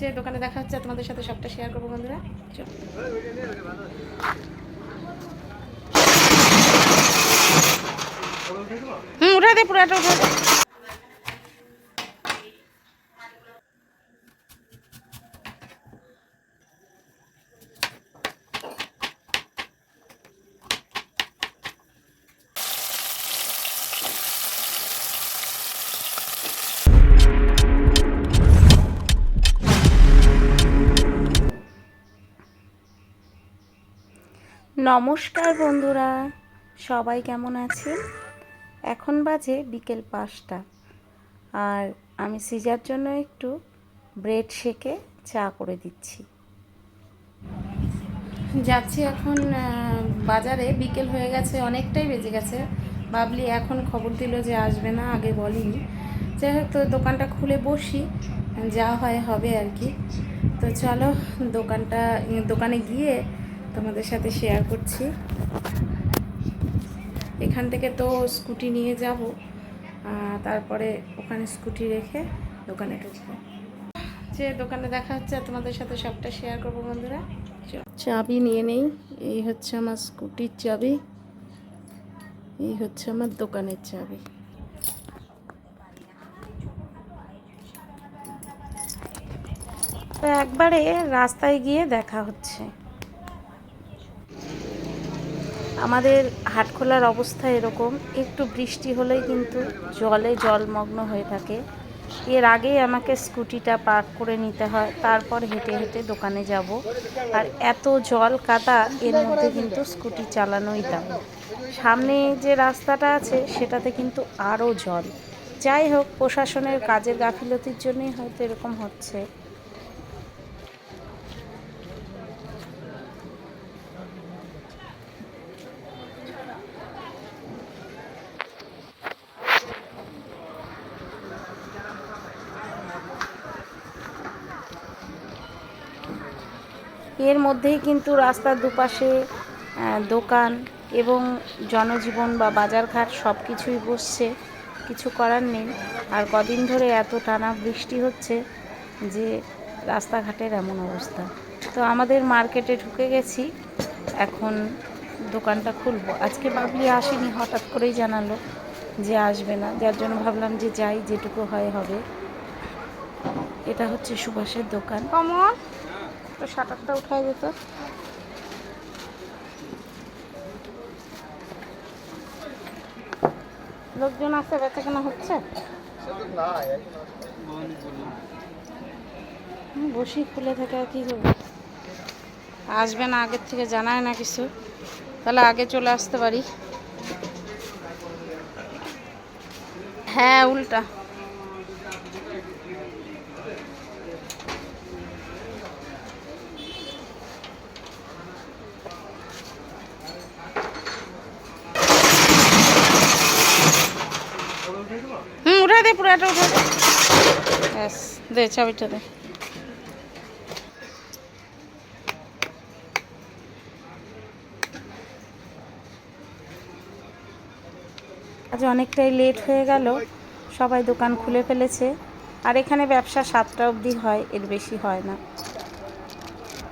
যে দোকানে দেখা হচ্ছে, তোমাদের সাথে সবটা শেয়ার করব বন্ধুরা। হুম উঠে দে, পুরোটা উঠে নমস্কার বন্ধুরা, সবাই কেমন আছেন? এখন বাজে বিকেল পাঁচটা। আর আমি সিজার জন্য একটু ব্রেড শেকে চা করে দিচ্ছি। যাচ্ছি এখন বাজারে। বিকেল হয়ে গেছে, অনেকটাই বেজে গেছে। বাবলি এখন খবর দিল যে আসবে না, আগে বলিনি। যাই হোক, তো দোকানটা খুলে বসি, যা হয় হবে আর কি। তো চলো দোকানটা, দোকানে গিয়ে তোমাদের সাথে শেয়ার করছি। এখান থেকে তো স্কুটি নিয়ে যাব তারপরে ওখানে স্কুটি রেখে দোকানে ঢুকবো। যে দোকানে দেখা হচ্ছে, তোমাদের সাথে সবটা শেয়ার করব বন্ধুরা। চাবি নিয়ে নেই, এই হচ্ছে আমার স্কুটির চাবি, এই হচ্ছে আমার দোকানের চাবি। তো একবারে রাস্তায় গিয়ে দেখা হচ্ছে। আমাদের হাটখোলার অবস্থা এরকম। একটু বৃষ্টি হলেই কিন্তু জলে জলমগ্ন হয়ে থাকে। এর আগেই আমাকে স্কুটিটা পার্ক করে নিতে হয়। তারপর হেঁটে হেঁটে দোকানে যাব। আর এত জল কাদা, এর মধ্যে কিন্তু স্কুটি চালানোই দাম সামনে যে রাস্তাটা আছে, সেটাতে কিন্তু আরও জল। যাই হোক, প্রশাসনের কাজের গাফিলতির জন্যই হয়তো এরকম হচ্ছে। মধ্যেই কিন্তু রাস্তার দুপাশে দোকান এবং জনজীবন বা বাজারঘাট সব কিছুই বসছে। কিছু করার নেই। আর কদিন ধরে এত টানা বৃষ্টি হচ্ছে যে রাস্তাঘাটের এমন অবস্থা। তো আমাদের মার্কেটে ঢুকে গেছি। এখন দোকানটা খুলবো। আজকে বাবলি আসেনি, হঠাৎ করেই জানালো যে আসবে না। যার জন্য ভাবলাম যে যাই, যেটুকু হয় হবে। এটা হচ্ছে সুভাষের দোকান। কমন তো শাটারটা উঠাই দিত। লোকজন আছে, বেচা কেনা হচ্ছে? বসি খুলে থাকে আর কি করব? আসবে না আগের থেকে, জানায় না কিছু। তাহলে আগে চলে আসতে পারি। হ্যাঁ উল্টা। উঠে দে পুরোটা উঠে দে। ব্যাস, দে, চাবিটা দে। আজ অনেকটাই লেট হয়ে গেল, সবাই দোকান খুলে ফেলেছে, আর এখানে ব্যবসা সাতটা অবধি হয়, এর বেশি হয় না।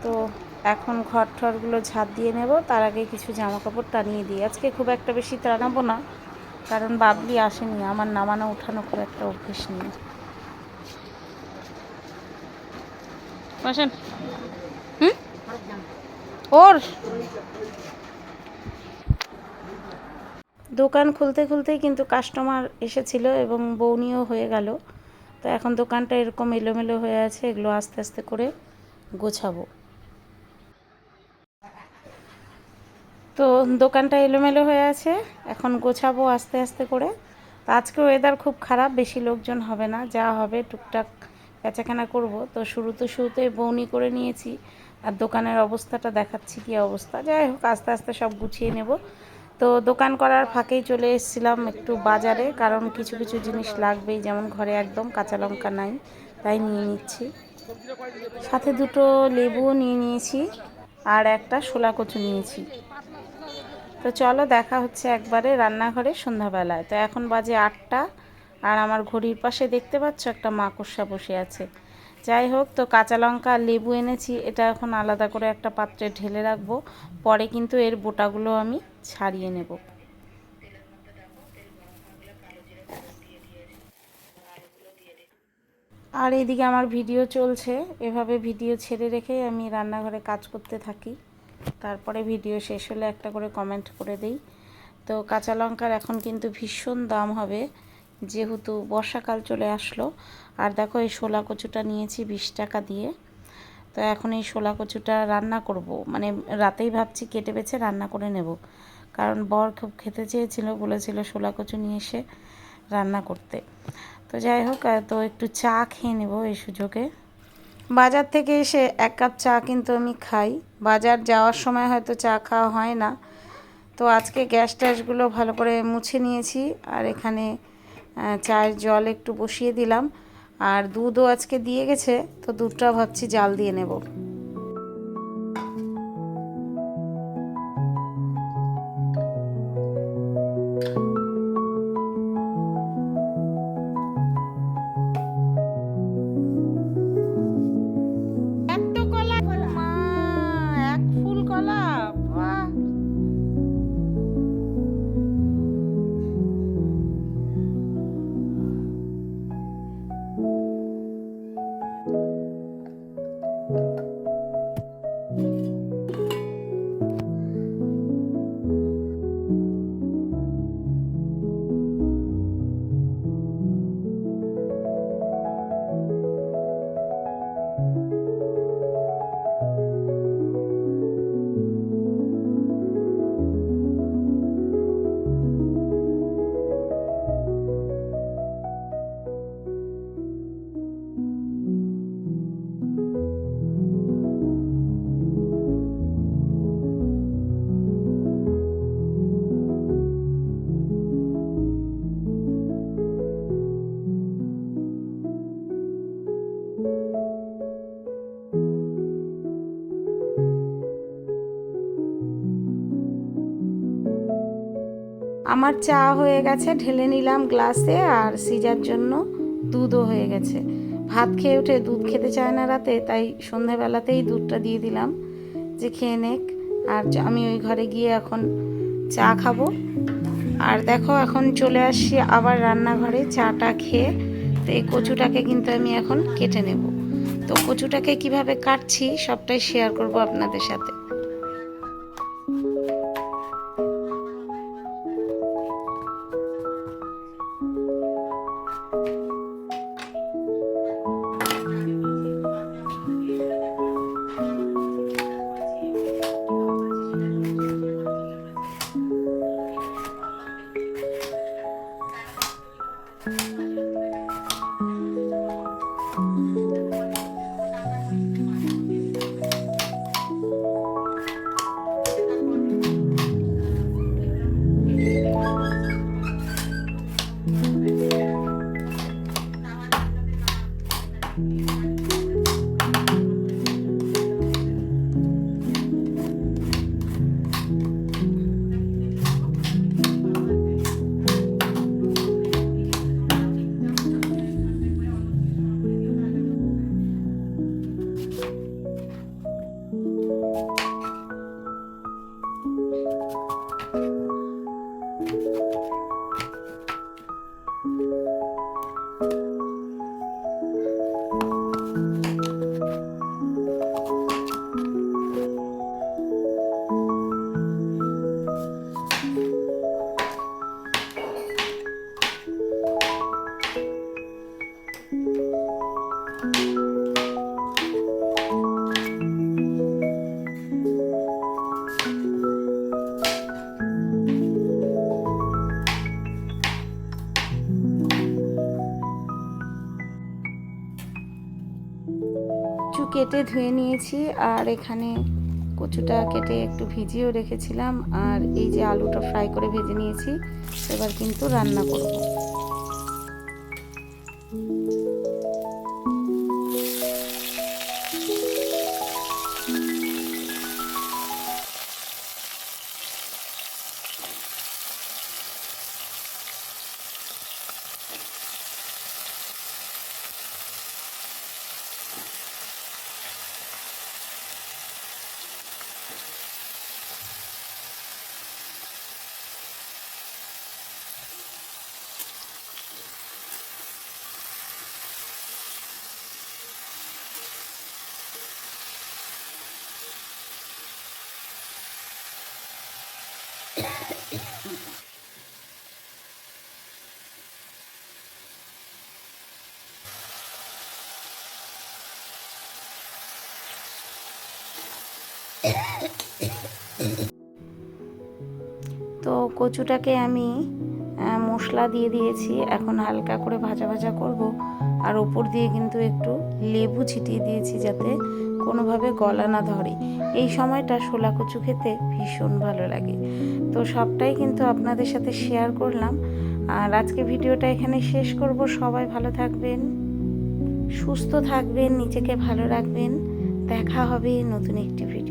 তো এখন ঘর ঠরগুলো ঝাঁপ দিয়ে নেব, তার আগে কিছু জামা কাপড় টানিয়ে দিই। আজকে খুব একটা বেশি টানাবো না কারণ বাবলি আসেনি, আমার নামানো উঠানো খুব একটা অভ্যেস নেই। হুম? ওর। দোকান খুলতে খুলতেই কিন্তু কাস্টমার এসেছিল এবং বৌনিও হয়ে গেল। তো এখন দোকানটা এরকম এলোমেলো হয়ে আছে, এগুলো আস্তে আস্তে করে গোছাবো। তো দোকানটা এলোমেলো হয়ে আছে। এখন গোছাবো আস্তে আস্তে করে। তো আজকে ওয়েদার খুব খারাপ, বেশি লোকজন হবে না। যা হবে টুকটাক বেচাকেনা করব। তো শুরুতে শুরুতে বৌনি করে নিয়েছি আর দোকানের অবস্থাটা দেখাচ্ছি কি অবস্থা। যাই হোক, আস্তে আস্তে সব গুছিয়ে নেব। তো দোকান করার ফাঁকেই চলে এসেছিলাম একটু বাজারে, কারণ কিছু কিছু জিনিস লাগবেই। যেমন ঘরে একদম কাঁচা লঙ্কা নাই, তাই নিয়ে নিচ্ছি। সাথে দুটো লেবুও নিয়ে নিয়েছি আর একটা শোলা কচু নিয়েছি। তো চলো দেখা হচ্ছে একবারে রান্নাঘরে সন্ধ্যাবেলায়। তো এখন বাজে আটটা, আর আমার ঘড়ির পাশে দেখতে পাচ্ছ একটা মাকড়সা বসে আছে। যাই হোক, তো কাঁচা লঙ্কা লেবু এনেছি, এটা এখন আলাদা করে একটা পাত্রে ঢেলে রাখব। পরে কিন্তু এর বোটাগুলো আমি ছাড়িয়ে নেব। আর এইদিকে আমার ভিডিও চলছে, এভাবে ভিডিও ছেড়ে রেখেই আমি রান্নাঘরে কাজ করতে থাকি। তারপরে ভিডিও শেষ হলে একটা করে কমেন্ট করে দিই। তো কাঁচা লঙ্কার এখন কিন্তু ভীষণ দাম হবে, যেহেতু বর্ষাকাল চলে আসলো। আর দেখো এই শোলা কচুটা নিয়েছি বিশ টাকা দিয়ে। তো এখন এই শোলা কচুটা রান্না করব। মানে রাতেই ভাবছি কেটে বেছে রান্না করে নেব। কারণ বর খুব খেতে চেয়েছিল, বলেছিল শোলা কচু নিয়ে এসে রান্না করতে। তো যাই হোক তো একটু চা খেয়ে নেব এই সুযোগে। বাজার থেকে এসে এক কাপ চা কিন্তু আমি খাই। বাজার যাওয়ার সময় হয়তো চা খাওয়া হয় না। তো আজকে গ্যাস ট্যাসগুলো ভালো করে মুছে নিয়েছি আর এখানে চায়ের জল একটু বসিয়ে দিলাম। আর দুধও আজকে দিয়ে গেছে, তো দুধটা ভাবছি জাল দিয়ে নেব। আমার চা হয়ে গেছে, ঢেলে নিলাম গ্লাসে আর সিজার জন্য দুধও হয়ে গেছে। ভাত খেয়ে উঠে দুধ খেতে চায় না রাতে, তাই সন্ধেবেলাতেই দুধটা দিয়ে দিলাম যে খেয়ে নেক। আর আমি ওই ঘরে গিয়ে এখন চা খাব। আর দেখো এখন চলে আসছি আবার রান্নাঘরে চাটা খেয়ে। তো এই কচুটাকে কিন্তু আমি এখন কেটে নেব। তো কচুটাকে কীভাবে কাটছি সবটাই শেয়ার করব আপনাদের সাথে। কেটে ধুয়ে নিয়েছি আর এখানে কচুটা কেটে একটু ভিজিয়েও রেখেছিলাম আর এই যে আলুটা ফ্রাই করে ভেজে নিয়েছি, এবার কিন্তু রান্না করব। তো কচুটাকে আমি মশলা দিয়ে দিয়েছি। এখন হালকা করে ভাজা ভাজা করব। আর ওপর দিয়ে কিন্তু একটু লেবু ছিটিয়ে দিয়েছি যাতে কোনোভাবে গলা না ধরে। এই সময়টা শোলা কচু খেতে ভীষণ ভালো লাগে। তো সবটাই কিন্তু আপনাদের সাথে শেয়ার করলাম। আর আজকে ভিডিওটা এখানে শেষ করব। সবাই ভালো থাকবেন, সুস্থ থাকবেন, নিজেকে ভালো রাখবেন। দেখা হবে নতুন একটি ভিডিও